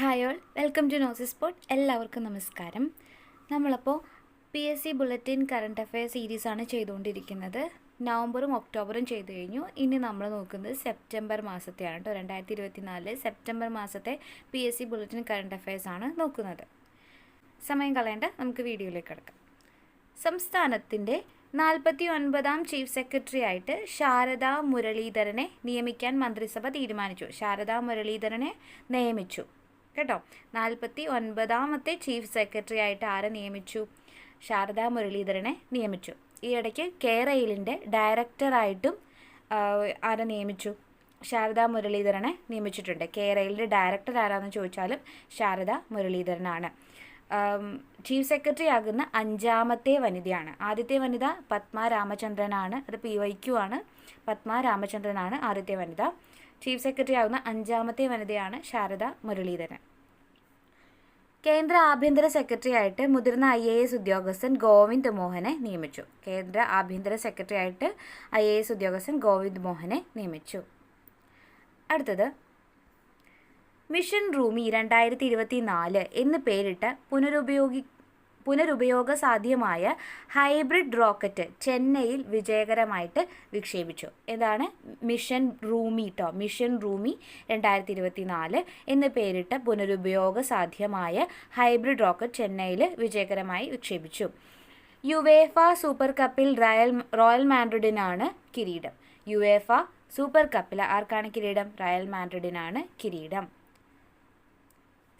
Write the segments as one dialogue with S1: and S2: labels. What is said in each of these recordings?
S1: hi all welcome to nosy spot എല്ലാവർക്കും നമസ്കാരം നമ്മളപ്പോൾ P S C bulletin current affair സീരീസാണ് ചെയ്തുകൊണ്ടിരിക്കുന്നത് നവംബറും ഒക്ടോബറും ചെയ്തു കഴിഞ്ഞു ഇനി നമ്മൾ നോക്കുന്നത് സെപ്റ്റംബർ മാസത്തെയാണ് കേട്ടോ രണ്ടായിരത്തി നാലിൽ സെപ്റ്റംബർ മാസത്തെ P S C bulletin current ആണ് നോക്കുന്നത് സമയം കളയേണ്ട നമുക്ക് വീഡിയോയിലേക്ക് കിടക്കാം സംസ്ഥാനത്തിൻ്റെ നാൽപ്പത്തി ഒൻപതാം ചീഫ് സെക്രട്ടറി ആയിട്ട് ശാരദാ മുരളീധരനെ നിയമിക്കാൻ മന്ത്രിസഭ തീരുമാനിച്ചു ശാരദാ മുരളീധരനെ നിയമിച്ചു കേട്ടോ നാൽപ്പത്തി ഒൻപതാമത്തെ ചീഫ് സെക്രട്ടറി ആയിട്ട് ആരെ നിയമിച്ചു ശാരദാ മുരളീധരനെ നിയമിച്ചു ഈ ഇടയ്ക്ക് കേരയിലിൻ്റെ ഡയറക്ടറായിട്ടും ആരെ നിയമിച്ചു ശാരദാ മുരളീധരനെ നിയമിച്ചിട്ടുണ്ട് കേരയിലെ ഡയറക്ടർ ആരാണെന്ന് ചോദിച്ചാലും ശാരദ മുരളീധരനാണ് ചീഫ് സെക്രട്ടറി ആകുന്ന അഞ്ചാമത്തെ വനിതയാണ് ആദ്യത്തെ വനിത പത്മ രാമചന്ദ്രനാണ് അത് പി ക്യു ആണ് പത്മ രാമചന്ദ്രനാണ് ആദ്യത്തെ വനിത ചീഫ് സെക്രട്ടറി ആവുന്ന അഞ്ചാമത്തെ വനിതയാണ് ശാരദ മുരളീധരൻ കേന്ദ്ര ആഭ്യന്തര സെക്രട്ടറി ആയിട്ട് മുതിർന്ന ഐ എ എസ് ഉദ്യോഗസ്ഥൻ ഗോവിന്ദ് മോഹനെ നിയമിച്ചു കേന്ദ്ര ആഭ്യന്തര ആയിട്ട് ഐ എ എസ് ഉദ്യോഗസ്ഥൻ ഗോവിന്ദ് മോഹനെ നിയമിച്ചു അടുത്തത് മിഷൻ റൂമി രണ്ടായിരത്തി ഇരുപത്തി നാല് എന്ന് പേരിട്ട പുനരുപയോഗി പുനരുപയോഗ സാധ്യമായ ഹൈബ്രിഡ് റോക്കറ്റ് ചെന്നൈയിൽ വിജയകരമായിട്ട് വിക്ഷേപിച്ചു ഇതാണ് മിഷൻ റൂമി ടോ മിഷൻ റൂമി രണ്ടായിരത്തി ഇരുപത്തി നാല് എന്ന് പേരിട്ട പുനരുപയോഗ സാധ്യമായ ഹൈബ്രിഡ് റോക്കറ്റ് ചെന്നൈയിൽ വിജയകരമായി വിക്ഷേപിച്ചു യുവേഫ സൂപ്പർ കപ്പിൽ റയൽ റോയൽ മാൻഡ്രിഡിനാണ് കിരീടം യുവേഫ സൂപ്പർ കപ്പിൽ ആർക്കാണ് കിരീടം റയൽ മാൻഡ്രിഡിനാണ് കിരീടം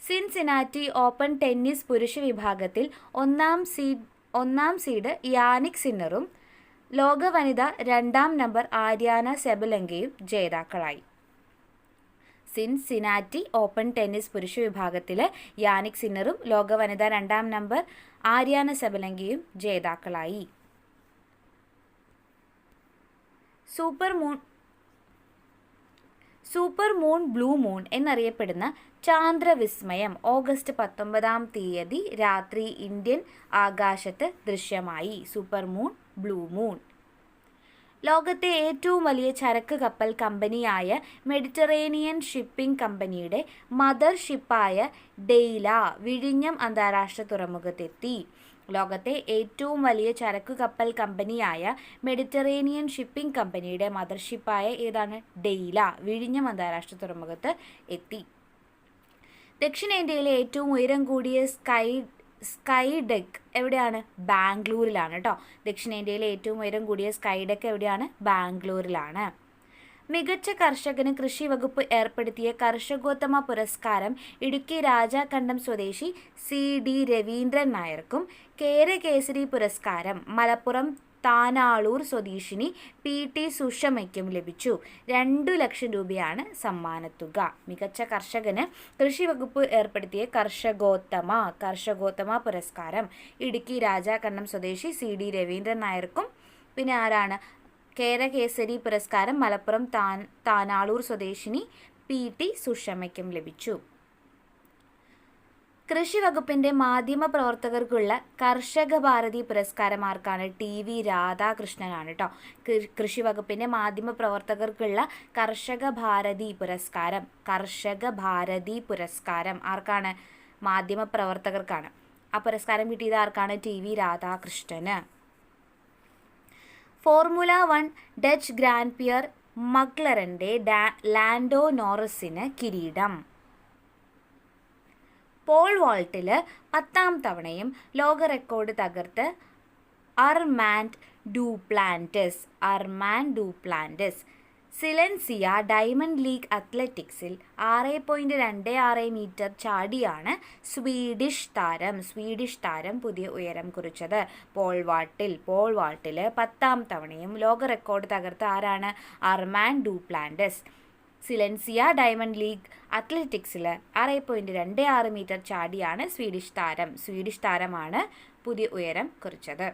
S1: സിൻസിനാറ്റി ഓപ്പൺ ടെന്നീസ് പുരുഷ വിഭാഗത്തിൽ ഒന്നാം സീഡ് ഒന്നാം സീഡ് യാനിക് സിന്നറും ലോക വനിത രണ്ടാം നമ്പർ ആര്യാന സെബലങ്കയും ജേതാക്കളായി സിൻസിനാറ്റി ഓപ്പൺ ടെന്നീസ് പുരുഷ വിഭാഗത്തിലെ യാനിക് സിന്നറും ലോക വനിത രണ്ടാം നമ്പർ ആര്യാന സെബലങ്കയും ജേതാക്കളായി super moon super moon blue moon എന്നറിയപ്പെടുന്ന ചാന്ദ്രവിസ്മയം ഓഗസ്റ്റ് പത്തൊമ്പതാം തീയതി രാത്രി ഇന്ത്യൻ ആകാശത്ത് ദൃശ്യമായി സൂപ്പർ മൂൺ ബ്ലൂ മൂൺ ലോകത്തെ ഏറ്റവും വലിയ ചരക്ക് കപ്പൽ കമ്പനിയായ മെഡിറ്ററേനിയൻ ഷിപ്പിംഗ് കമ്പനിയുടെ മദർ ഷിപ്പായ ഡെയ്ല വിഴിഞ്ഞം അന്താരാഷ്ട്ര തുറമുഖത്തെത്തി ലോകത്തെ ഏറ്റവും വലിയ ചരക്കു കപ്പൽ കമ്പനിയായ മെഡിറ്ററേനിയൻ ഷിപ്പിംഗ് കമ്പനിയുടെ മദർഷിപ്പായ ഏതാണ് ഡെയ്ല വിഴിഞ്ഞം അന്താരാഷ്ട്ര തുറമുഖത്ത് എത്തി ദക്ഷിണേന്ത്യയിലെ ഏറ്റവും ഉയരം കൂടിയ സ്കൈ സ്കൈ ഡെക്ക് എവിടെയാണ് ബാംഗ്ലൂരിലാണ് കേട്ടോ ദക്ഷിണേന്ത്യയിലെ ഏറ്റവും ഉയരം കൂടിയ സ്കൈ ഡെക്ക് എവിടെയാണ് ബാംഗ്ലൂരിലാണ് മികച്ച കർഷകന് കൃഷി വകുപ്പ് ഏർപ്പെടുത്തിയ കർഷകോത്തമ പുരസ്കാരം ഇടുക്കി രാജാക്കണ്ടം സ്വദേശി സി ഡി രവീന്ദ്രൻ നായർക്കും കേരകേസരി പുരസ്കാരം മലപ്പുറം താനാളൂർ സ്വദേശിനി പി ടി സുഷമയ്ക്കും ലഭിച്ചു രണ്ടു ലക്ഷം രൂപയാണ് സമ്മാനത്തുക മികച്ച കർഷകന് കൃഷി വകുപ്പ് ഏർപ്പെടുത്തിയ കർഷകോത്തമ കർഷകോത്തമ പുരസ്കാരം ഇടുക്കി രാജാക്കണ്ണം സ്വദേശി സി ഡി രവീന്ദ്രൻ നായർക്കും പിന്നെ ആരാണ് കേരകേസരി പുരസ്കാരം മലപ്പുറം താൻ താനാളൂർ സ്വദേശിനി പി ടി സുഷമയ്ക്കും ലഭിച്ചു കൃഷി വകുപ്പിന്റെ മാധ്യമ പ്രവർത്തകർക്കുള്ള കർഷക ഭാരതി പുരസ്കാരമാർക്കാണ് ടി വി രാധാകൃഷ്ണനാണ് കേട്ടോ കൃഷി വകുപ്പിന്റെ മാധ്യമ പ്രവർത്തകർക്കുള്ള കർഷക ഭാരതി പുരസ്കാരം കർഷക ഭാരതി പുരസ്കാരം ആർക്കാണ് മാധ്യമ പ്രവർത്തകർക്കാണ് ആ പുരസ്കാരം കിട്ടിയത് ആർക്കാണ് ടി വി രാധാകൃഷ്ണന് formula one Dutch grand peer മക്ലറിൻ്റെ ലാൻഡോ നോറസിന് കിരീടം പോൾ വോൾട്ടിൽ പത്താം തവണയും ലോക റെക്കോർഡ് തകർത്ത് Armand Armaan Armand പ്ലാന്റസ് Silesia diamond league അത്ലറ്റിക്സിൽ ആറ് പോയിൻറ്റ് രണ്ട് ആറ് മീറ്റർ ചാടിയാണ് സ്വീഡിഷ് താരം സ്വീഡിഷ് താരം പുതിയ ഉയരം കുറിച്ചത് പോൾ വാട്ടിൽ പോൾ വാട്ടിൽ പത്താം തവണയും ലോക റെക്കോർഡ് തകർത്ത് ആരാണ് Armaan Duplantis Silesia diamond league അത്ലറ്റിക്സിൽ ആറ് പോയിൻറ്റ് രണ്ട് ആറ് മീറ്റർ ചാടിയാണ് സ്വീഡിഷ് താരം സ്വീഡിഷ് താരമാണ് പുതിയ ഉയരം കുറിച്ചത്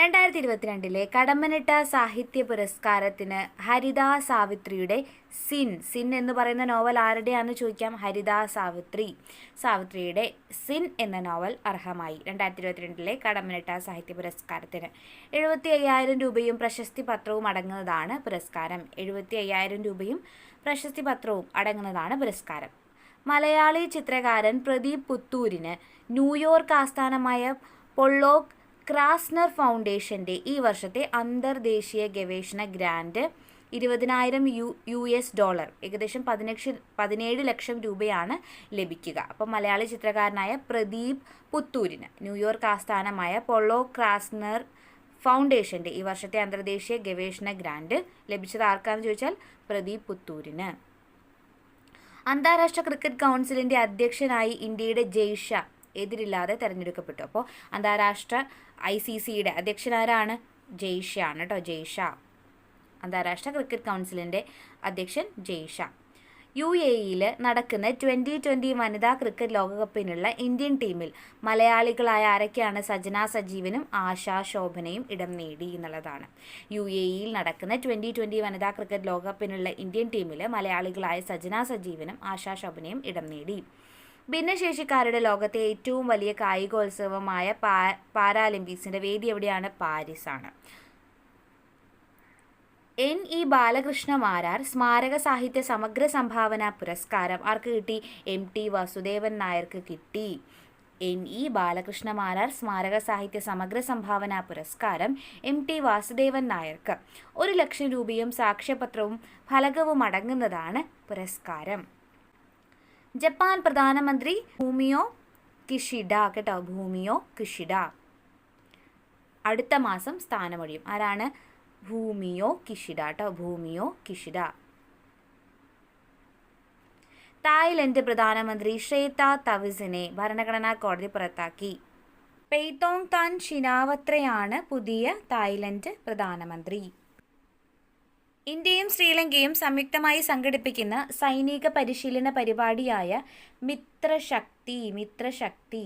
S1: രണ്ടായിരത്തി ഇരുപത്തിരണ്ടിലെ കടമ്മനിട്ട സാഹിത്യ പുരസ്കാരത്തിന് ഹരിദാ സാവിത്രിയുടെ സിൻ സിൻ എന്ന് പറയുന്ന നോവൽ ആരുടെയാണെന്ന് ചോദിക്കാം ഹരിദാ സാവിത്രി സാവിത്രിയുടെ സിൻ എന്ന നോവൽ അർഹമായി രണ്ടായിരത്തി ഇരുപത്തിരണ്ടിലെ കടമ്മനിട്ട സാഹിത്യ പുരസ്കാരത്തിന് എഴുപത്തി അയ്യായിരം രൂപയും പ്രശസ്തി പത്രവും അടങ്ങുന്നതാണ് പുരസ്കാരം എഴുപത്തി അയ്യായിരം രൂപയും പ്രശസ്തി പത്രവും അടങ്ങുന്നതാണ് പുരസ്കാരം മലയാളി ചിത്രകാരൻ പ്രദീപ് പുത്തൂരിന് ന്യൂയോർക്ക് ആസ്ഥാനമായ പൊള്ളോക്ക് ക്രാസ്നർ ഫൗണ്ടേഷൻ്റെ ഈ വർഷത്തെ അന്തർദേശീയ ഗവേഷണ ഗ്രാൻറ്റ് ഇരുപതിനായിരം യു യു എസ് ഡോളർ ഏകദേശം പതിനക്ഷ പതിനേഴ് ലക്ഷം രൂപയാണ് ലഭിക്കുക അപ്പം മലയാളി ചിത്രകാരനായ പ്രദീപ് പുത്തൂരിന് ന്യൂയോർക്ക് ആസ്ഥാനമായ പൊള്ളോ ക്രാസ്നർ ഫൗണ്ടേഷൻ്റെ ഈ വർഷത്തെ അന്തർദേശീയ ഗവേഷണ ഗ്രാൻഡ് ലഭിച്ചത് ആർക്കാന്ന് ചോദിച്ചാൽ പ്രദീപ് പുത്തൂരിന് അന്താരാഷ്ട്ര ക്രിക്കറ്റ് കൗൺസിലിൻ്റെ അധ്യക്ഷനായി ഇന്ത്യയുടെ ജയ്ഷ എതിരില്ലാതെ തെരഞ്ഞെടുക്കപ്പെട്ടു അപ്പോൾ അന്താരാഷ്ട്ര ഐ സി സിയുടെ അധ്യക്ഷനാരാണ് ജെയ്ഷ ആണ് കേട്ടോ ജെയ്ഷ അന്താരാഷ്ട്ര ക്രിക്കറ്റ് കൗൺസിലിൻ്റെ അധ്യക്ഷൻ ജെയ്ഷ യു എ ഇയിൽ നടക്കുന്ന ട്വൻ്റി ട്വൻ്റി വനിതാ ക്രിക്കറ്റ് ലോകകപ്പിനുള്ള ഇന്ത്യൻ ടീമിൽ മലയാളികളായ ആരൊക്കെയാണ് സജന സജീവനും ആശാ ശോഭനയും ഇടം നേടി എന്നുള്ളതാണ് യു എ ഇയിൽ നടക്കുന്ന ട്വൻ്റി ട്വൻ്റി വനിതാ ക്രിക്കറ്റ് ലോകകപ്പിനുള്ള ഇന്ത്യൻ ടീമിൽ മലയാളികളായ സജന സജീവനും ആശാ ശോഭനയും ഇടം നേടി ഭിന്നശേഷിക്കാരുടെ ലോകത്തെ ഏറ്റവും വലിയ കായികോത്സവമായ പാരാലിമ്പിക്സിന്റെ വേദി എവിടെയാണ് പാരീസ് ആണ് എൻ ഇ ബാലകൃഷ്ണ മാരാർ സ്മാരക സാഹിത്യ സമഗ്ര സംഭാവന പുരസ്കാരം ആർക്ക് കിട്ടി എം ടി വാസുദേവൻ നായർക്ക് കിട്ടി എൻ ഇ ബാലകൃഷ്ണ മാരാർ സ്മാരക സാഹിത്യ സമഗ്ര സംഭാവന പുരസ്കാരം എം ടി വാസുദേവൻ നായർക്ക് ഒരു ലക്ഷം രൂപയും സാക്ഷ്യപത്രവും ഫലകവും അടങ്ങുന്നതാണ് പുരസ്കാരം ജപ്പാൻ പ്രധാനമന്ത്രി ഭൂമിയോ കിഷിഡ കേട്ടോ ഭൂമിയോ കിഷിഡ അടുത്ത മാസം സ്ഥാനമൊഴിയും ആരാണ് ഭൂമിയോ കിഷിഡ കേട്ടോ ഭൂമിയോ കിഷിഡ തായ്ലൻഡ് പ്രധാനമന്ത്രി ഷേത്ത തവിസിനെ ഭരണഘടനാ കോടതി പുറത്താക്കി പെയ്തോങ് താൻ ഷിനാവത്രയാണ് പുതിയ തായ്ലൻഡ് പ്രധാനമന്ത്രി ഇന്ത്യയും ശ്രീലങ്കയും സംയുക്തമായി സംഘടിപ്പിക്കുന്ന സൈനിക പരിശീലന പരിപാടിയായ മിത്രശക്തി മിത്രശക്തി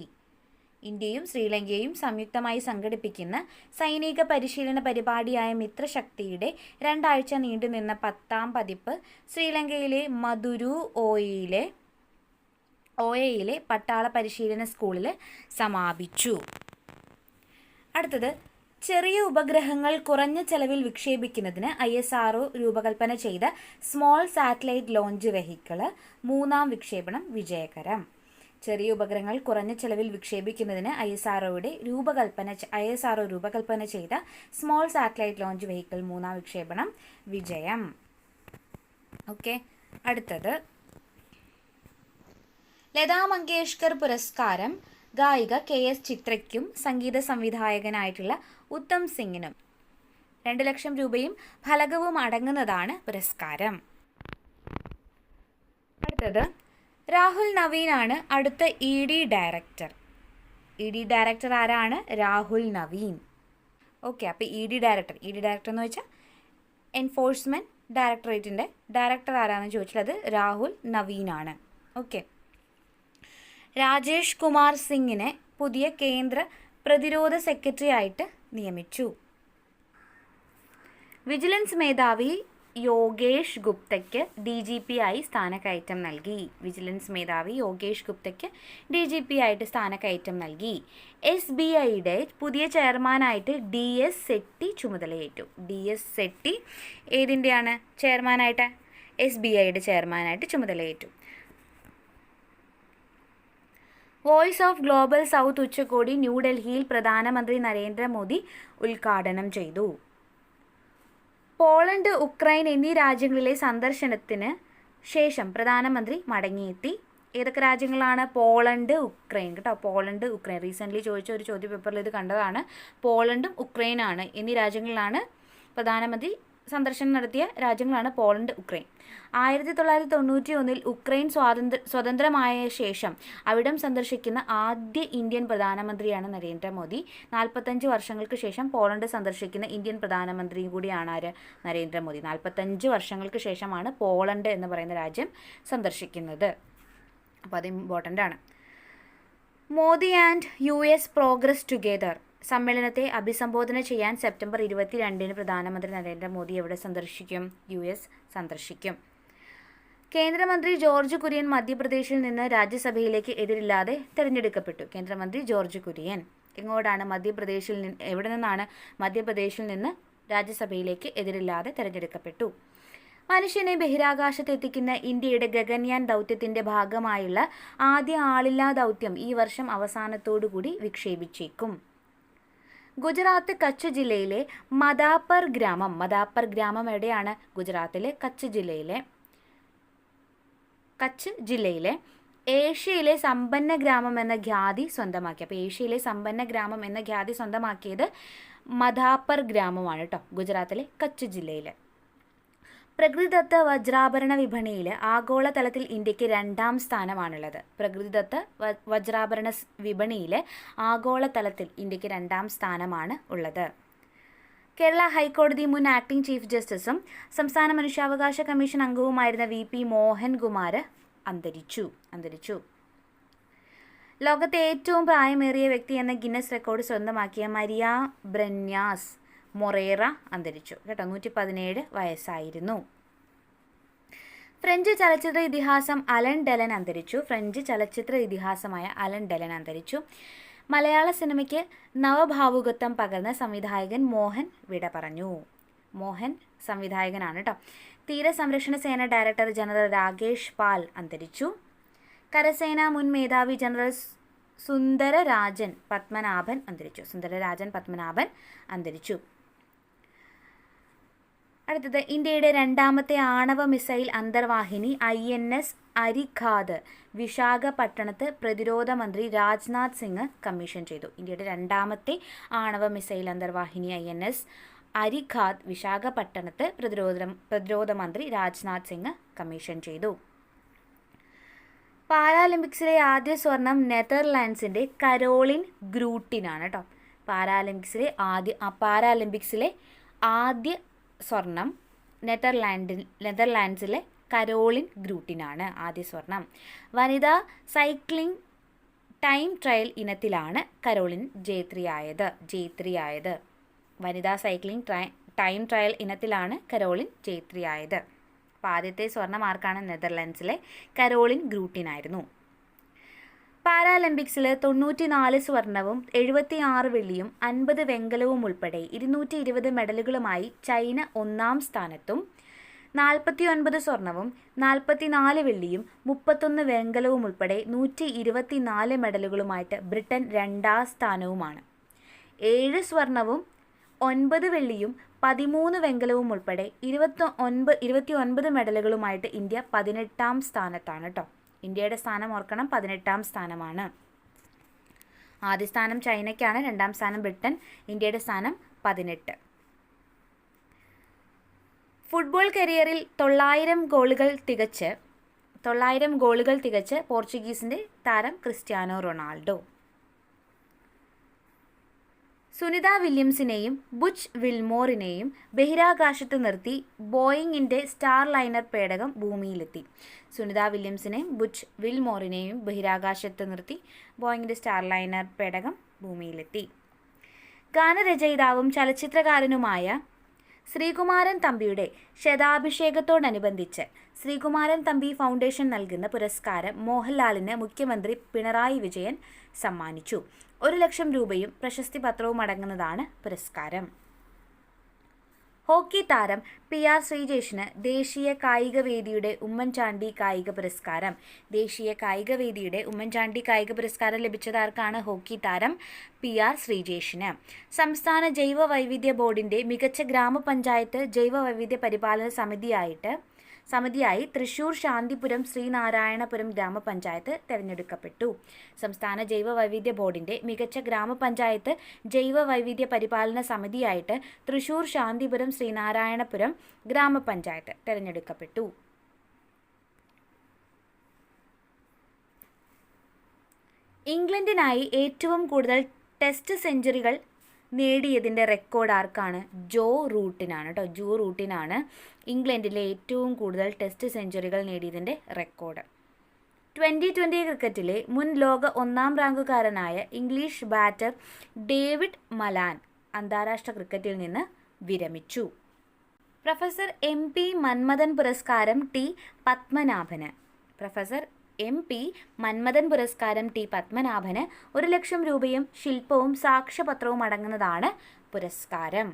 S1: ഇന്ത്യയും ശ്രീലങ്കയും സംയുക്തമായി സംഘടിപ്പിക്കുന്ന സൈനിക പരിശീലന പരിപാടിയായ മിത്രശക്തിയുടെ രണ്ടാഴ്ച നീണ്ടുനിന്ന പത്താം പതിപ്പ് ശ്രീലങ്കയിലെ മധുരു ഓയിലെ ഓയയിലെ പട്ടാള പരിശീലന സ്കൂളിൽ സമാപിച്ചു അടുത്തത് ചെറിയ ഉപഗ്രഹങ്ങൾ കുറഞ്ഞ ചെലവിൽ വിക്ഷേപിക്കുന്നതിന് ഐ എസ് ആർ രൂപകൽപ്പന ചെയ്ത സ്മോൾ സാറ്റലൈറ്റ് ലോഞ്ച് വെഹിക്കിള് മൂന്നാം വിക്ഷേപണം വിജയകരം ചെറിയ ഉപഗ്രഹങ്ങൾ കുറഞ്ഞ ചെലവിൽ വിക്ഷേപിക്കുന്നതിന് ഐ എസ് ഒയുടെ രൂപകൽപ്പന ഐ എസ് ഒ രൂപകൽപ്പന ചെയ്ത സ്മോൾ സാറ്റലൈറ്റ് ലോഞ്ച് വെഹിക്കിൾ മൂന്നാം വിക്ഷേപണം വിജയം ഓക്കെ അടുത്തത് ലതാ മങ്കേഷ്കർ പുരസ്കാരം ഗായിക കെ എസ് ചിത്രയ്ക്കും സംഗീത സംവിധായകനായിട്ടുള്ള ഉത്തം സിംഗിനും രണ്ട് ലക്ഷം രൂപയും ഫലകവും അടങ്ങുന്നതാണ് പുരസ്കാരം അടുത്തത് രാഹുൽ നവീനാണ് അടുത്ത E D director E D director ആരാണ് രാഹുൽ നവീൻ ഓക്കെ അപ്പോൾ E D director E D director എന്ന് വെച്ചാൽ എൻഫോഴ്സ്മെൻറ്റ് ഡയറക്ടറേറ്റിൻ്റെ ഡയറക്ടർ ആരാണെന്ന് ചോദിച്ചാൽ അത് രാഹുൽ നവീനാണ് ഓക്കെ രാജേഷ് കുമാർ സിംഗിനെ പുതിയ കേന്ദ്ര പ്രതിരോധ സെക്രട്ടറിയായിട്ട് നിയമിച്ചു വിജിലൻസ് മേധാവി യോഗേഷ് ഗുപ്തയ്ക്ക് ഡി ജി പി ആയി സ്ഥാനക്കയറ്റം നൽകി വിജിലൻസ് മേധാവി യോഗേഷ് ഗുപ്തയ്ക്ക് ഡി ജി പി ആയിട്ട് സ്ഥാനക്കയറ്റം നൽകി എസ് ബി ഐയുടെ പുതിയ ചെയർമാനായിട്ട് ഡി എസ് സെട്ടി ചുമതലയേറ്റു ഡി എസ് സെട്ടി ഏതിൻ്റെയാണ് ചെയർമാനായിട്ട് എസ് ബി ഐയുടെ ചെയർമാനായിട്ട് ചുമതലയേറ്റു വോയിസ് ഓഫ് ഗ്ലോബൽ സൗത്ത് ഉച്ചകോടി ന്യൂഡൽഹിയിൽ പ്രധാനമന്ത്രി നരേന്ദ്രമോദി ഉദ്ഘാടനം ചെയ്തു പോളണ്ട് ഉക്രൈൻ എന്നീ രാജ്യങ്ങളിലെ സന്ദർശനത്തിന് ശേഷം പ്രധാനമന്ത്രി മടങ്ങിയെത്തി ഏതൊക്കെ രാജ്യങ്ങളാണ് പോളണ്ട് ഉക്രൈൻ കേട്ടോ പോളണ്ട് ഉക്രൈൻ റീസെൻ്റ്ലി ചോദിച്ച ഒരു ചോദ്യ പേപ്പറിൽ ഇത് കണ്ടതാണ് പോളണ്ടും ഉക്രൈനാണ് എന്നീ രാജ്യങ്ങളിലാണ് പ്രധാനമന്ത്രി സന്ദർശനം നടത്തിയ രാജ്യങ്ങളാണ് പോളണ്ട് ഉക്രൈൻ ആയിരത്തി തൊള്ളായിരത്തി തൊണ്ണൂറ്റി ഒന്നിൽ ഉക്രൈൻ സ്വാതന്ത്ര്യ സ്വതന്ത്രമായ ശേഷം അവിടം സന്ദർശിക്കുന്ന ആദ്യ ഇന്ത്യൻ പ്രധാനമന്ത്രിയാണ് നരേന്ദ്രമോദി നാൽപ്പത്തഞ്ച് വർഷങ്ങൾക്ക് ശേഷം പോളണ്ട് സന്ദർശിക്കുന്ന ഇന്ത്യൻ പ്രധാനമന്ത്രിയും കൂടിയാണ് ആര് നരേന്ദ്രമോദി നാൽപ്പത്തഞ്ച് വർഷങ്ങൾക്ക് ശേഷമാണ് പോളണ്ട് എന്ന് പറയുന്ന രാജ്യം സന്ദർശിക്കുന്നത് അപ്പോൾ അത് ഇമ്പോർട്ടൻ്റ് ആണ് Modi and U S progress together സമ്മേളനത്തെ അഭിസംബോധന ചെയ്യാൻ സെപ്റ്റംബർ ഇരുപത്തിരണ്ടിന് പ്രധാനമന്ത്രി നരേന്ദ്രമോദി എവിടെ സന്ദർശിക്കും യു എസ് സന്ദർശിക്കും കേന്ദ്രമന്ത്രി ജോർജ് കുര്യൻ മധ്യപ്രദേശിൽ നിന്ന് രാജ്യസഭയിലേക്ക് എതിരില്ലാതെ തെരഞ്ഞെടുക്കപ്പെട്ടു കേന്ദ്രമന്ത്രി ജോർജ് കുര്യൻ എങ്ങോട്ടാണ് മധ്യപ്രദേശിൽ നിന്ന് എവിടെ നിന്നാണ് മധ്യപ്രദേശിൽ നിന്ന് രാജ്യസഭയിലേക്ക് എതിരില്ലാതെ തെരഞ്ഞെടുക്കപ്പെട്ടു മനുഷ്യനെ ബഹിരാകാശത്തെത്തിക്കുന്ന ഇന്ത്യയുടെ ഗഗൻയാൻ ദൗത്യത്തിന്റെ ഭാഗമായുള്ള ആദ്യ ആളില്ലാ ദൗത്യം ഈ വർഷം അവസാനത്തോടുകൂടി വിക്ഷേപിച്ചേക്കും ഗുജറാത്ത് കച്ച് ജില്ലയിലെ മദാപ്പർ ഗ്രാമം മദാപ്പർ ഗ്രാമം എവിടെയാണ് ഗുജറാത്തിലെ കച്ച് ജില്ലയിലെ കച്ച് ജില്ലയിലെ ഏഷ്യയിലെ സമ്പന്ന ഗ്രാമം എന്ന ഖ്യാതി സ്വന്തമാക്കി അപ്പോൾ ഏഷ്യയിലെ സമ്പന്ന ഗ്രാമം എന്ന ഖ്യാതി സ്വന്തമാക്കിയത് മദാപ്പർ ഗ്രാമമാണ് കേട്ടോ ഗുജറാത്തിലെ കച്ച് ജില്ലയിലെ പ്രകൃതിദത്ത വജ്രാഭരണ വിപണിയിൽ ആഗോളതലത്തിൽ ഇന്ത്യക്ക് രണ്ടാം സ്ഥാനമാണുള്ളത് പ്രകൃതിദത്ത വജ്രാഭരണ വിപണിയിൽ ആഗോളതലത്തിൽ ഇന്ത്യക്ക് രണ്ടാം സ്ഥാനമാണ് ഉള്ളത് കേരള ഹൈക്കോടതി മുൻ ആക്ടിംഗ് ചീഫ് ജസ്റ്റിസും സംസ്ഥാന മനുഷ്യാവകാശ കമ്മീഷൻ അംഗവുമായിരുന്ന വി പി മോഹൻകുമാർ അന്തരിച്ചു അന്തരിച്ചു ലോകത്തെ ഏറ്റവും പ്രായമേറിയ വ്യക്തി എന്ന ഗിന്നസ് റെക്കോർഡ് സ്വന്തമാക്കിയ മരിയ ബ്രന്യാസ് മൊറേറ അന്തരിച്ചു കേട്ടോ നൂറ്റി പതിനേഴ് വയസ്സായിരുന്നു ഫ്രഞ്ച് ചലച്ചിത്ര ഇതിഹാസം അലൻ ഡെലൻ അന്തരിച്ചു ഫ്രഞ്ച് ചലച്ചിത്ര ഇതിഹാസമായ അലൻ ഡെലൻ അന്തരിച്ചു മലയാള സിനിമയ്ക്ക് നവഭാവുകത്വം പകർന്ന സംവിധായകൻ മോഹൻ വിട പറഞ്ഞു മോഹൻ സംവിധായകനാണ് കേട്ടോ തീരസംരക്ഷണ സേന ഡയറക്ടർ ജനറൽ രാകേഷ് പാൽ അന്തരിച്ചു കരസേന മുൻ മേധാവി ജനറൽ സുന്ദരരാജൻ പത്മനാഭൻ അന്തരിച്ചു സുന്ദരരാജൻ പത്മനാഭൻ അന്തരിച്ചു അടുത്തത് ഇന്ത്യയുടെ രണ്ടാമത്തെ ആണവ മിസൈൽ അന്തർവാഹിനി ഐ എൻ എസ് അരിഖാദ് വിശാഖപട്ടണത്ത് പ്രതിരോധ മന്ത്രി രാജ്നാഥ് സിംഗ് കമ്മീഷൻ ചെയ്തു ഇന്ത്യയുടെ രണ്ടാമത്തെ ആണവ മിസൈൽ അന്തർവാഹിനി ഐ എൻ എസ് അരിഖാദ് വിശാഖപട്ടണത്ത് പ്രതിരോധ പ്രതിരോധ മന്ത്രി രാജ്നാഥ് സിംഗ് കമ്മീഷൻ ചെയ്തു പാരാലിമ്പിക്സിലെ ആദ്യ സ്വർണം നെതർലാൻഡ്സിൻ്റെ കരോളിൻ ഗ്രൂട്ടിനാണ് കേട്ടോ പാരാലിമ്പിക്സിലെ ആദ്യ പാരാലിമ്പിക്സിലെ ആദ്യ സ്വർണം നെതർലാൻഡിൽ നെതർലാൻഡ്സിലെ കരോളിൻ ഗ്രൂട്ടിനാണ് ആദ്യ സ്വർണം വനിതാ സൈക്ലിംഗ് ടൈം ട്രയൽ ഇനത്തിലാണ് കരോളിൻ ജേത്രിയായത് ജേത്രിയായത് വനിതാ സൈക്ലിംഗ് ടൈം ട്രയൽ ഇനത്തിലാണ് കരോളിൻ ജേത്രിയായത് അപ്പോൾ ആദ്യത്തെ സ്വർണ്ണമാർക്കാണ് നെതർലാൻഡ്സിലെ കരോളിൻ ഗ്രൂട്ടിനായിരുന്നു പാരാലിമ്പിക്സിൽ നാല് സ്വർണവും എഴുപത്തി ആറ് വെള്ളിയും അൻപത് വെങ്കലവും ഉൾപ്പെടെ ഇരുന്നൂറ്റി ഇരുപത് മെഡലുകളുമായി ചൈന ഒന്നാം സ്ഥാനത്തും നാൽപ്പത്തി ഒൻപത് സ്വർണവും നാൽപ്പത്തി നാല് വെള്ളിയും മുപ്പത്തൊന്ന് വെങ്കലവും ഉൾപ്പെടെ നൂറ്റി ഇരുപത്തി നാല് മെഡലുകളുമായിട്ട് ബ്രിട്ടൻ രണ്ടാം സ്ഥാനവുമാണ് ഏഴ് സ്വർണവും ഒൻപത് വെള്ളിയും പതിമൂന്ന് വെങ്കലവും ഉൾപ്പെടെ ഇരുപത്തി ഒൻപത് ഇരുപത്തി ഒൻപത് മെഡലുകളുമായിട്ട് ഇന്ത്യ പതിനെട്ടാം സ്ഥാനത്താണ് കേട്ടോ ഇന്ത്യയുടെ സ്ഥാനം ഓർക്കണം പതിനെട്ടാം സ്ഥാനമാണ് ആദ്യ സ്ഥാനം ചൈനയ്ക്കാണ് രണ്ടാം സ്ഥാനം ബ്രിട്ടൻ ഇന്ത്യയുടെ സ്ഥാനം പതിനെട്ട് ഫുട്ബോൾ കരിയറിൽ തൊള്ളായിരം ഗോളുകൾ തികച്ച് തൊള്ളായിരം ഗോളുകൾ തികച്ച് പോർച്ചുഗീസിൻ്റെ താരം ക്രിസ്ത്യാനോ റൊണാൾഡോ സുനിത വില്യംസിനെയും ബുച്ച് വിൽമോറിനെയും ബഹിരാകാശത്ത് നിർത്തി ബോയിങ്ങിൻ്റെ സ്റ്റാർ ലൈനർ പേടകം ഭൂമിയിലെത്തി സുനിത വില്യംസിനെയും ബുച്ച് വിൽമോറിനെയും ബഹിരാകാശത്ത് നിർത്തി ബോയിങ്ങിൻ്റെ സ്റ്റാർ ലൈനർ പേടകം ഭൂമിയിലെത്തി ഗാനരചയിതാവും ചലച്ചിത്രകാരനുമായ ശ്രീകുമാരൻ തമ്പിയുടെ ശതാഭിഷേകത്തോടനുബന്ധിച്ച് ശ്രീകുമാരൻ തമ്പി ഫൗണ്ടേഷൻ നൽകുന്ന പുരസ്കാരം മോഹൻലാലിന് മുഖ്യമന്ത്രി പിണറായി വിജയൻ സമ്മാനിച്ചു ഒരു ലക്ഷം രൂപയും പ്രശസ്തി പത്രവും അടങ്ങുന്നതാണ് പുരസ്കാരം ഹോക്കി താരം പി ആർ ശ്രീജേഷിന് ദേശീയ വേദിയുടെ ഉമ്മൻചാണ്ടി കായിക പുരസ്കാരം ദേശീയ വേദിയുടെ ഉമ്മൻചാണ്ടി കായിക പുരസ്കാരം ലഭിച്ചതാർക്കാണ് ഹോക്കി താരം പി ആർ ശ്രീജേഷിന് സംസ്ഥാന ജൈവ വൈവിധ്യ ബോർഡിൻ്റെ മികച്ച ഗ്രാമപഞ്ചായത്ത് ജൈവ വൈവിധ്യ പരിപാലന സമിതിയായിട്ട് സമിതിയായി തൃശൂർ ശാന്തിപുരം ശ്രീനാരായണപുരം ഗ്രാമപഞ്ചായത്ത് തെരഞ്ഞെടുക്കപ്പെട്ടു സംസ്ഥാന ജൈവ വൈവിധ്യ ബോർഡിന്റെ മികച്ച ഗ്രാമപഞ്ചായത്ത് ജൈവ വൈവിധ്യ പരിപാലന സമിതിയായിട്ട് തൃശൂർ ശാന്തിപുരം ശ്രീനാരായണപുരം ഗ്രാമപഞ്ചായത്ത് തെരഞ്ഞെടുക്കപ്പെട്ടു ഇംഗ്ലണ്ടിനായി ഏറ്റവും കൂടുതൽ ടെസ്റ്റ് സെഞ്ചുറികൾ നേടിയതിൻ്റെ റെക്കോർഡ് ആർക്കാണ് ജോ റൂട്ടിനാണ് കേട്ടോ ജോ റൂട്ടിനാണ് ഇംഗ്ലണ്ടിലെ ഏറ്റവും കൂടുതൽ ടെസ്റ്റ് സെഞ്ചുറികൾ നേടിയതിൻ്റെ റെക്കോർഡ് ട്വൻ്റി ട്വൻ്റി ക്രിക്കറ്റിലെ മുൻ ലോക ഒന്നാം റാങ്കുകാരനായ ഇംഗ്ലീഷ് ബാറ്റർ ഡേവിഡ് മലാൻ അന്താരാഷ്ട്ര ക്രിക്കറ്റിൽ നിന്ന് വിരമിച്ചു പ്രൊഫസർ എം പി മന്മഥൻ പുരസ്കാരം ടി പത്മനാഭന് പ്രൊഫസർ എം പി മന്മഥൻ പുരസ്കാരം ടി പത്മനാഭന് ഒരു ലക്ഷം രൂപയും ശില്പവും സാക്ഷ്യപത്രവും അടങ്ങുന്നതാണ് പുരസ്കാരം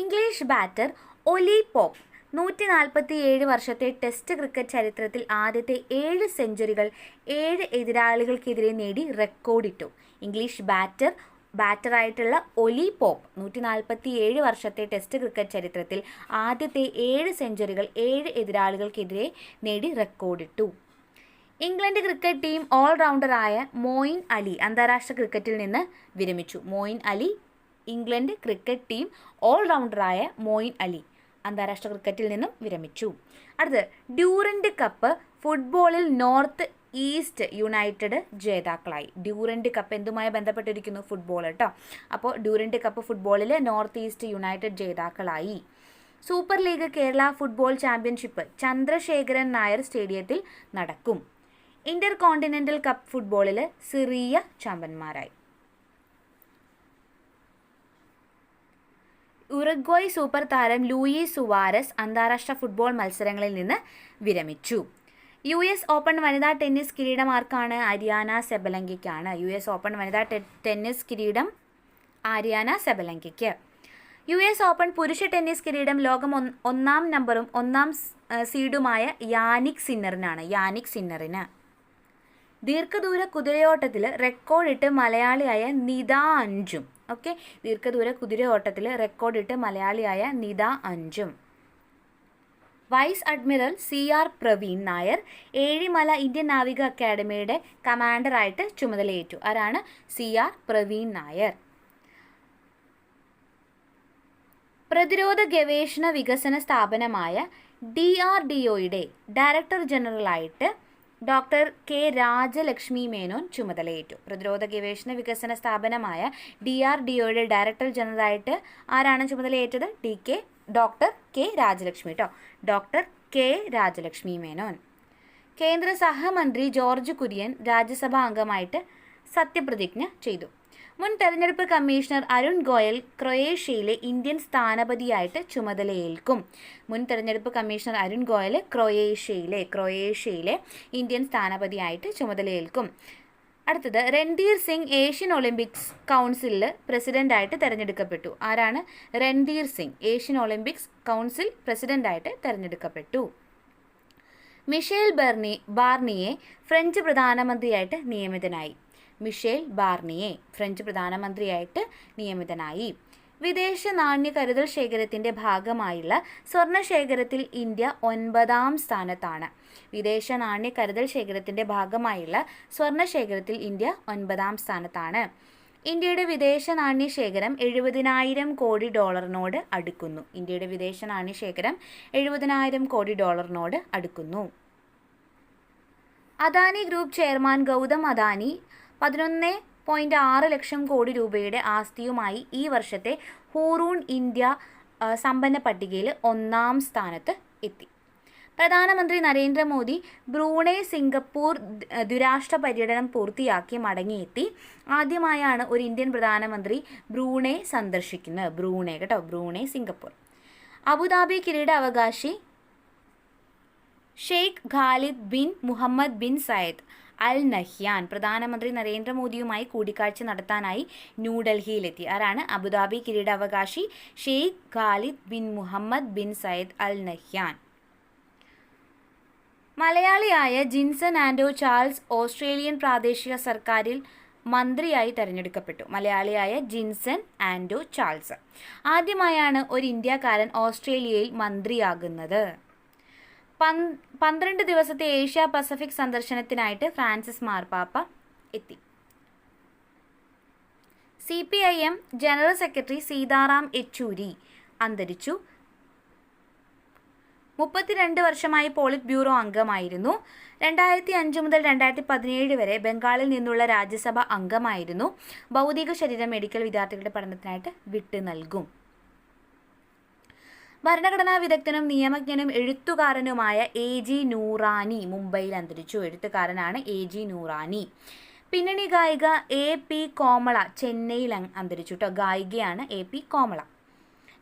S1: ഇംഗ്ലീഷ് ബാറ്റർ ഒലി പോപ്പ് നൂറ്റി നാൽപ്പത്തി ഏഴ് വർഷത്തെ ടെസ്റ്റ് ക്രിക്കറ്റ് ചരിത്രത്തിൽ ആദ്യത്തെ ഏഴ് സെഞ്ചുറികൾ ഏഴ് എതിരാളികൾക്കെതിരെ നേടി റെക്കോർഡിട്ടു ഇംഗ്ലീഷ് ബാറ്റർ ബാറ്ററായിട്ടുള്ള ഒലി പോപ്പ് നൂറ്റി നാൽപ്പത്തി ഏഴ് വർഷത്തെ ടെസ്റ്റ് ക്രിക്കറ്റ് ചരിത്രത്തിൽ ആദ്യത്തെ ഏഴ് സെഞ്ചുറികൾ ഏഴ് എതിരാളികൾക്കെതിരെ നേടി റെക്കോർഡിട്ടു ഇംഗ്ലണ്ട് ക്രിക്കറ്റ് ടീം ഓൾറൗണ്ടറായ മോയിൻ അലി അന്താരാഷ്ട്ര ക്രിക്കറ്റിൽ നിന്ന് വിരമിച്ചു Moeen Ali England cricket team ഓൾറൗണ്ടറായ മോയിൻ അലി അന്താരാഷ്ട്ര ക്രിക്കറ്റിൽ നിന്നും വിരമിച്ചു അടുത്ത് ഡ്യൂറൻഡ് കപ്പ് ഫുട്ബോളിൽ നോർത്ത് ഈസ്റ്റ് യുണൈറ്റഡ് ജേതാക്കളായി ഡ്യൂറൻഡ് കപ്പ് എന്തുമായി ബന്ധപ്പെട്ടിരിക്കുന്നു ഫുട്ബോൾ കേട്ടോ അപ്പോൾ ഡ്യൂറൻഡ് കപ്പ് ഫുട്ബോളിൽ നോർത്ത് ഈസ്റ്റ് യുണൈറ്റഡ് ജേതാക്കളായി super league Kerala football championship Chandrasekharan Nair സ്റ്റേഡിയത്തിൽ നടക്കും ഇന്റർ കോണ്ടിനെൻ്റൽ കപ്പ് ഫുട്ബോളിൽ സിറിയ ചാമ്പ്യന്മാരായി ഉറുഗ്വോയ് സൂപ്പർ താരം ലൂയി സുവാരസ് അന്താരാഷ്ട്ര ഫുട്ബോൾ മത്സരങ്ങളിൽ നിന്ന് വിരമിച്ചു യു എസ് ഓപ്പൺ വനിതാ ടെന്നീസ് കിരീടമാർക്കാണ് അരിയാന സെബലങ്കിക്കാണ് യു എസ് ഓപ്പൺ വനിതാ ടെന്നീസ് കിരീടം ആര്യാന സെബലങ്കിക്ക് യു എസ് ഓപ്പൺ പുരുഷ ടെന്നീസ് കിരീടം ലോകം ഒന്നാം നമ്പറും ഒന്നാം സീഡുമായ യാനിക് സിന്നറിനാണ് യാനിക് സിന്നറിന് ദീർഘദൂര കുതിരയോട്ടത്തിൽ റെക്കോർഡിട്ട് മലയാളിയായ നിത അഞ്ചും ഓക്കെ ദീർഘദൂര കുതിരയോട്ടത്തിൽ റെക്കോർഡിട്ട് മലയാളിയായ നിത അഞ്ചും vice admiral C R Praveen Nair Ezhimala Indian നാവിക അക്കാദമിയുടെ കമാൻഡറായിട്ട് ചുമതലയേറ്റു ആരാണ് സി ആർ പ്രവീൺ നായർ പ്രതിരോധ ഗവേഷണ വികസന സ്ഥാപനമായ ഡി ആർ ഡി ഒയുടെ ഡയറക്ടർ ജനറലായിട്ട് ഡോക്ടർ കെ രാജലക്ഷ്മി മേനോൻ ചുമതലയേറ്റു പ്രതിരോധ ഗവേഷണ വികസന സ്ഥാപനമായ ഡി ആർ ഡി ഒയുടെ ഡയറക്ടർ ജനറലായിട്ട് ആരാണ് ചുമതലയേറ്റത് D K doctor K Rajalakshmi കേട്ടോ ഡോക്ടർ കെ രാജലക്ഷ്മി മേനോൻ കേന്ദ്ര സഹമന്ത്രി ജോർജ് കുര്യൻ രാജ്യസഭാ അംഗമായിട്ട് സത്യപ്രതിജ്ഞ ചെയ്തു മുൻ തെരഞ്ഞെടുപ്പ് കമ്മീഷണർ അരുൺ ഗോയൽ ക്രൊയേഷ്യയിലെ ഇന്ത്യൻ സ്ഥാനപതിയായിട്ട് ചുമതലയേൽക്കും മുൻ തെരഞ്ഞെടുപ്പ് കമ്മീഷണർ അരുൺ ഗോയൽ ക്രൊയേഷ്യയിലെ ക്രൊയേഷ്യയിലെ ഇന്ത്യൻ സ്ഥാനപതിയായിട്ട് ചുമതലയേൽക്കും അടുത്തത് രൺധീർ സിംഗ് ഏഷ്യൻ ഒളിമ്പിക്സ് കൗൺസിലിൽ പ്രസിഡൻ്റായിട്ട് തിരഞ്ഞെടുക്കപ്പെട്ടു ആരാണ് Randhir Singh Asian Olympics council പ്രസിഡൻ്റായിട്ട് തിരഞ്ഞെടുക്കപ്പെട്ടു മിഷേൽ ബെർണി ബാർണിയെ ഫ്രഞ്ച് പ്രധാനമന്ത്രിയായിട്ട് നിയമിതനായി മിഷേൽ ബാർണിയെ ഫ്രഞ്ച് പ്രധാനമന്ത്രിയായിട്ട് നിയമിതനായി വിദേശ നാണ്യ കരുതൽ ശേഖരത്തിന്റെ ഭാഗമായുള്ള സ്വർണ്ണ ശേഖരത്തിൽ ഇന്ത്യ ഒൻപതാം സ്ഥാനത്താണ് വിദേശ നാണ്യ കരുതൽ ശേഖരത്തിന്റെ ഭാഗമായുള്ള സ്വർണ്ണ ശേഖരത്തിൽ ഇന്ത്യ ഒൻപതാം സ്ഥാനത്താണ് ഇന്ത്യയുടെ വിദേശ നാണ്യ ശേഖരം എഴുപതിനായിരം കോടി ഡോളറിനോട് അടുക്കുന്നു ഇന്ത്യയുടെ വിദേശ നാണ്യ ശേഖരം എഴുപതിനായിരം കോടി ഡോളറിനോട് അടുക്കുന്നു അദാനി ഗ്രൂപ്പ് ചെയർമാൻ ഗൗതം അദാനി പതിനൊന്ന് പോയിൻറ്റ് ആറ് ലക്ഷം കോടി രൂപയുടെ ആസ്തിയുമായി ഈ വർഷത്തെ ഹൂറൂൺ ഇന്ത്യ സമ്പന്ന പട്ടികയിൽ ഒന്നാം സ്ഥാനത്ത് എത്തി പ്രധാനമന്ത്രി നരേന്ദ്രമോദി ബ്രൂണൈ സിംഗപ്പൂർ ദുരാഷ്ട്ര പര്യടനം പൂർത്തിയാക്കി മടങ്ങിയെത്തി ആദ്യമായാണ് ഒരു ഇന്ത്യൻ പ്രധാനമന്ത്രി ബ്രൂണെ സന്ദർശിക്കുന്നത് ബ്രൂണെ കേട്ടോ ബ്രൂണെ സിംഗപ്പൂർ അബുദാബി അവകാശി Sheikh Khalid bin Mohammed bin Zayed Al Nahyan പ്രധാനമന്ത്രി നരേന്ദ്രമോദിയുമായി കൂടിക്കാഴ്ച നടത്താനായി ന്യൂഡൽഹിയിലെത്തി ആരാണ് അബുദാബി കിരീടാവകാശി Sheikh Khalid bin Mohammed bin Zayed Al Nahyan മലയാളിയായ ജിൻസൺ ആൻഡോ ചാൾസ് ഓസ്ട്രേലിയൻ പ്രാദേശിക സർക്കാരിൽ മന്ത്രിയായി തെരഞ്ഞെടുക്കപ്പെട്ടു മലയാളിയായ ജിൻസൺ ആൻഡോ ചാൾസ് ആദ്യമായാണ് ഒരു ഇന്ത്യക്കാരൻ ഓസ്ട്രേലിയയിൽ മന്ത്രിയാകുന്നത് പന്ത്രണ്ട് ദിവസത്തെ ഏഷ്യ പസഫിക് സന്ദർശനത്തിനായിട്ട് ഫ്രാൻസിസ് മാർപ്പാപ്പ എത്തി C P I M general secretary Sitaram Yechury അന്തരിച്ചു മുപ്പത്തിരണ്ട് വർഷമായി പോളിറ്റ് ബ്യൂറോ അംഗമായിരുന്നു രണ്ടായിരത്തി അഞ്ച് മുതൽ രണ്ടായിരത്തി പതിനേഴ് വരെ ബംഗാളിൽ നിന്നുള്ള രാജ്യസഭ അംഗമായിരുന്നു ഭൗതിക ശരീരം മെഡിക്കൽ വിദ്യാർത്ഥികളുടെ പഠനത്തിനായിട്ട് വിട്ടു നൽകും ഭരണഘടനാ വിദഗ്ധനും നിയമജ്ഞനും എഴുത്തുകാരനുമായ എ ജി നൂറാനി മുംബൈയിൽ അന്തരിച്ചു എഴുത്തുകാരനാണ് എ ജി നൂറാനി പിന്നണി ഗായിക എ പി കോമള ചെന്നൈയിൽ അന്തരിച്ചു കേട്ടോ ഗായികയാണ് എ പി കോമള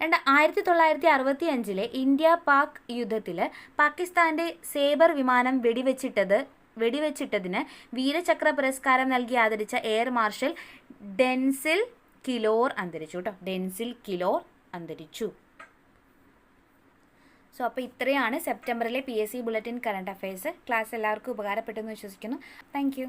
S1: രണ്ട് ആയിരത്തി തൊള്ളായിരത്തി അറുപത്തി അഞ്ചിലെ ഇന്ത്യ പാക് യുദ്ധത്തിൽ പാകിസ്ഥാന്റെ സേബർ വിമാനം വെടിവെച്ചിട്ടത് വെടിവെച്ചിട്ടതിന് വീരചക്ര പുരസ്കാരം നൽകി ആദരിച്ച എയർ മാർഷൽ ഡെൻസിൽ കിലോർ അന്തരിച്ചു കേട്ടോ ഡെൻസിൽ കിലോർ അന്തരിച്ചു സോ അപ്പോൾ ഇത്രയാണ് സെപ്റ്റംബറിലെ P S C bulletin current affairs class എല്ലാവർക്കും ഉപകാരപ്പെട്ടെന്ന് വിശ്വസിക്കുന്നു താങ്ക്